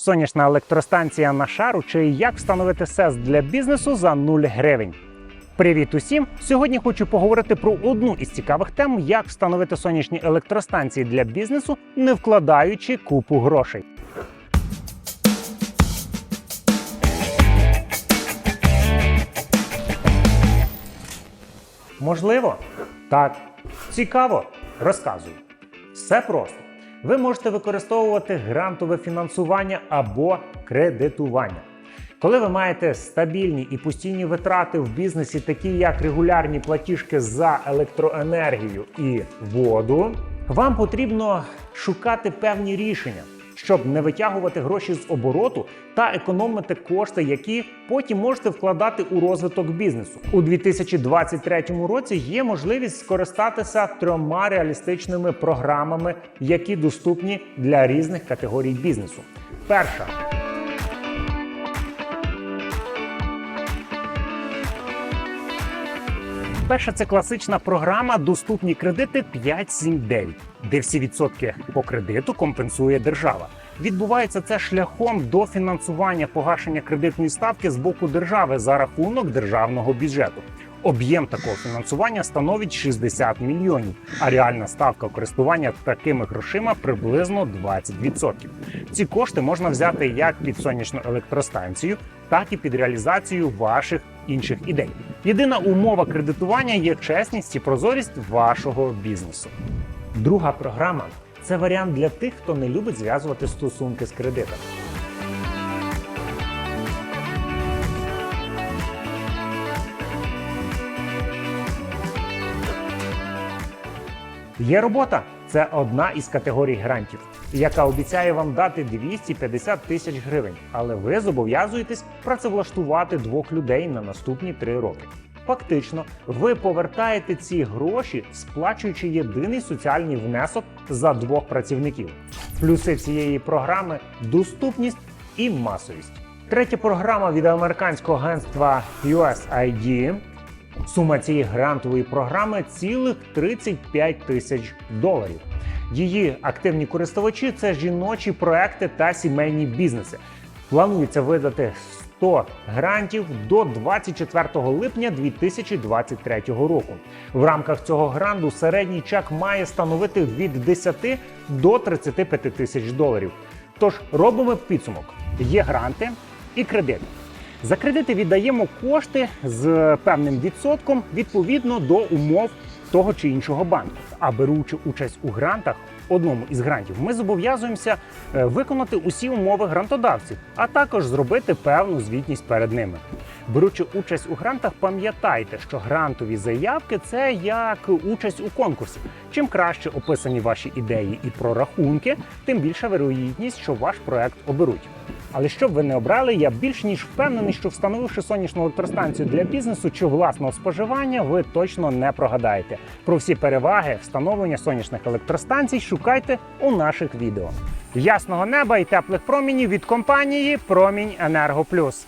Сонячна електростанція на шару чи як встановити СЕС для бізнесу за 0 гривень. Привіт усім! Сьогодні хочу поговорити про одну із цікавих тем, як встановити сонячні електростанції для бізнесу, не вкладаючи купу грошей. Можливо? Так. Цікаво? Розказую. Все просто. Ви можете використовувати грантове фінансування або кредитування. Коли ви маєте стабільні і постійні витрати в бізнесі, такі як регулярні платіжки за електроенергію і воду, вам потрібно шукати певні рішення, щоб не витягувати гроші з обороту та економити кошти, які потім можете вкладати у розвиток бізнесу. У 2023 році є можливість скористатися трьома реалістичними програмами, які доступні для різних категорій бізнесу. Перша Перша це класична програма Доступні кредити 579, де всі відсотки по кредиту компенсує держава. Відбувається це шляхом дофінансування погашення кредитної ставки з боку держави за рахунок державного бюджету. Об'єм такого фінансування становить 60 мільйонів, а реальна ставка користування такими грошима приблизно 20%. Ці кошти можна взяти як під сонячну електростанцію, так і під реалізацію ваших інших ідей. Єдина умова кредитування є чесність і прозорість вашого бізнесу. Друга програма це варіант для тих, хто не любить зв'язувати стосунки з кредитами. Є робота це одна із категорій грантів, яка обіцяє вам дати 250 тисяч гривень, але ви зобов'язуєтесь працевлаштувати двох людей на наступні три роки. Фактично, ви повертаєте ці гроші, сплачуючи єдиний соціальний внесок за двох працівників. Плюси цієї програми доступність і масовість. Третя програма від американського агентства USAID Сума цієї грантової програми цілих 35 тисяч доларів. Її активні користувачі це жіночі проекти та сімейні бізнеси. Планується видати 100 грантів до 24 липня 2023 року. В рамках цього гранту середній чек має становити від 10 до 35 тисяч доларів. Тож робимо підсумок: є гранти і кредити. За кредити віддаємо кошти з певним відсотком відповідно до умов того чи іншого банку. А беручи участь у грантах, одному із грантів, ми зобов'язуємося е, виконати усі умови грантодавців, а також зробити певну звітність перед ними. Беручи участь у грантах, пам'ятайте, що грантові заявки це як участь у конкурсі. Чим краще описані ваші ідеї і прорахунки, тим більша вирогідність, що ваш проект оберуть. Але щоб ви не обрали, я більш ніж впевнений, що встановивши сонячну електростанцію для бізнесу чи власного споживання, ви точно не прогадаєте. Про всі переваги встановлення сонячних електростанцій шукайте у наших відео. Ясного неба і теплих промінів від компанії Промінь Енерго Плюс.